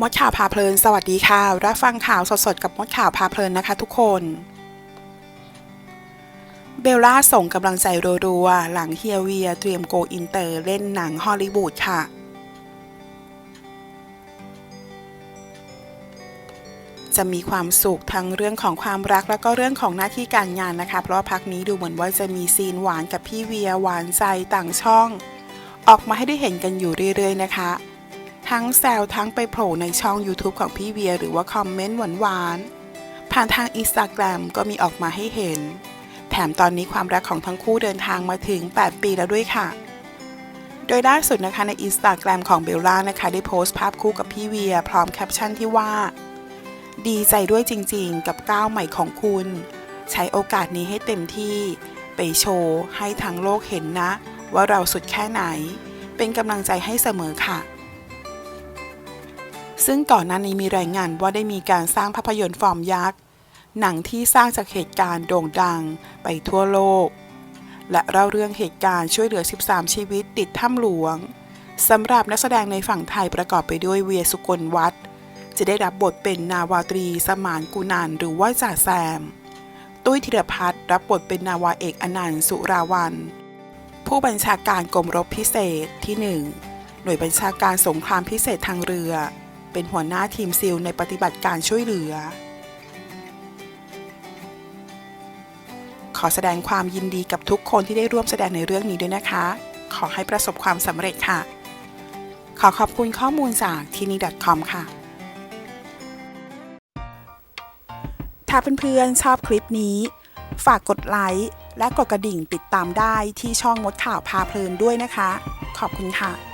มดข่าวพาเพลิน สวัสดีค่ะ รับฟังข่าวสดๆ กับมดข่าวพาเพลินนะคะทุกคน เบลล่าส่งกำลังใจรัวๆ หลังเฮียเวียเตรียมโกอินเตอร์เล่นหนังฮอลลีวูดค่ะ จะมีความสุขทั้งเรื่องของความรักแล้วก็เรื่องของหน้าที่การงานนะคะ เพราะพักนี้ดูเหมือนว่าจะมีซีนหวานกับพี่เวียหวานใจต่างช่อง ออกมาให้ได้เห็นกันอยู่เรื่อยๆนะคะ ทั้งแซวทั้งไปโผล่ในช่อง YouTube ของพี่เวีย หรือว่าคอมเมนต์หวานๆ ผ่านทางอินสตาแกรมก็มีออกมาให้เห็น แถมตอนนี้ความรักของทั้งคู่เดินทางมาถึง 8 ปีแล้วด้วยค่ะ โดยล่าสุดนะคะในอินสตาแกรมของเบลล่านะคะ ได้โพสต์ภาพคู่กับพี่เวีย พร้อมแคปชั่นที่ว่า ดีใจด้วยจริงๆ กับก้าวใหม่ของคุณ ใช้โอกาสนี้ให้เต็มที่ ไปโชว์ให้ทั้งโลกเห็นนะ ว่าเราสุดแค่ไหน เป็นกำลังใจให้เสมอค่ะ ซึ่งก่อนหน้านี้มีรายงานว่าได้มีการสร้างภาพยนตร์ฟอร์มยักษ์ หนังที่สร้างจากเหตุการณ์โด่งดังไปทั่วโลก และเล่าเรื่องเหตุการณ์ช่วยเหลือ 13 ชีวิตติดถ้ำหลวงสำหรับนักแสดงในฝั่งไทยประกอบไปด้วยเวียสุกลวัฒน์จะได้รับบทเป็นนาวาตรีสมานกุนันหรือว่าจ่าแซม ตุ้ยธีรพัฒน์รับบทเป็นนาวาเอกอนันต์สุราวัน ผู้บัญชาการกรมรบพิเศษที่ 1 หน่วยบัญชาการสงครามพิเศษทางเรือ เป็นหัวหน้าทีมซิลในปฏิบัติการช่วยเหลือ ขอแสดงความยินดีกับทุกคนที่ได้ร่วมแสดงในเรื่องนี้ด้วยนะคะ ขอให้ประสบความสำเร็จค่ะ ขอขอบคุณข้อมูลจากที่นี่ .com ค่ะ ถ้าเพื่อนๆชอบคลิปนี้ ฝากกดไลค์และกดกระดิ่งติดตามได้ที่ช่องมดข่าวพาเพลินด้วยนะคะ ขอบคุณค่ะ